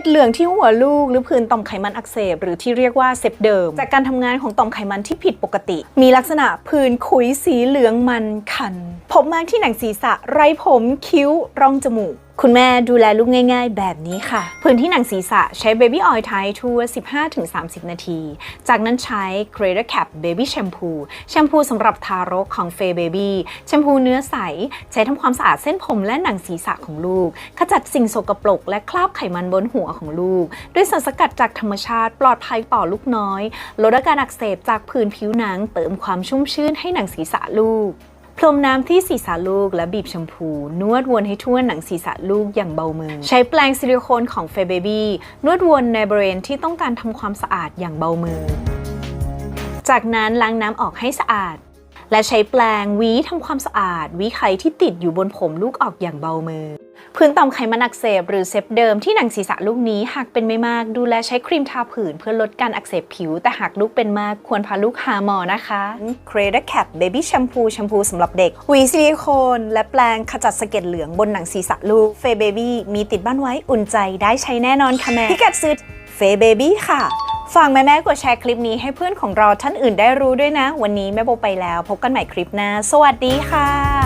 ดเหลืองที่หัวลูกหรือผื่นต่อมไขมันอักเสบ หรือที่เรียกว่าเซปเดิม จากการทำงานของต่อมไขมันที่ผิดปกติ มีลักษณะผื่นขุยสีเหลืองมันคันผมมากที่หนังศีรษะ ไรผมคิ้วร่องจมูก คุณแม่ดูแลลูกง่าย ๆ แบบนี้ค่ะ พื้นที่หนังศีรษะใช้ Baby Oil ไททั่ว 15-30 นาที จากนั้นใช้ Greater Cap Baby Shampoo แชมพูสำหรับทารกของ Fay Baby แชมพูเนื้อใส ใช้ทำความสะอาดเส้นผมและหนังศีรษะของลูก ขจัดสิ่งสกปรกและคราบไขมันบนหัวของลูก ด้วยสารสกัดจากธรรมชาติปลอดภัยต่อลูกน้อย ลดอาการอักเสบจากผื่นผิวหนังเติมความชุ่มชื่นให้หนังศีรษะลูก พรมน้ำที่ศีรษะลูกและบีบแชมพู นวดวนให้ทั่วหนังศีรษะลูกอย่างเบามือ ใช้แปรงซิลิโคนของเฟเบบี้นวดวนในบริเวณที่ต้องการทำความสะอาดอย่างเบามือ จากนั้นล้างน้ำออกให้สะอาด และใช้แปรงวีทำความสะอาดวีไขที่ติดอยู่บนผมลูกออกอย่างเบามือ พื้นต่อมไขมันอักเสบหรือเซปเดิมที่หนังศีรษะลูกนี้หากเป็นไม่มากดูแลใช้ครีมทาผื่นเพื่อลดการอักเสบผิว แต่หากลูกเป็นมากควรพาลูกหาหมอนะคะ c r e a t o r Cap Baby Shampoo แชมพูสำหรับเด็กหวีซิลิโคนและแปรงขจัดสะเก็ดเหลืองบนหนังศีรษะลูกเฟเบบี้มีติดบ้านไว้อุ่นใจได้ใช้แน่นอนค่ะแม่พิกัดซื้อเฟเบบี้ค่ะฝากแม่ๆกดแชร์คลิปนี้ให้เพื่อนของเราท่านอื่นได้รู้ด้วยนะ วันนี้แม่โบไปแล้ว พบกันใหม่คลิปหน้า สวัสดีค่ะ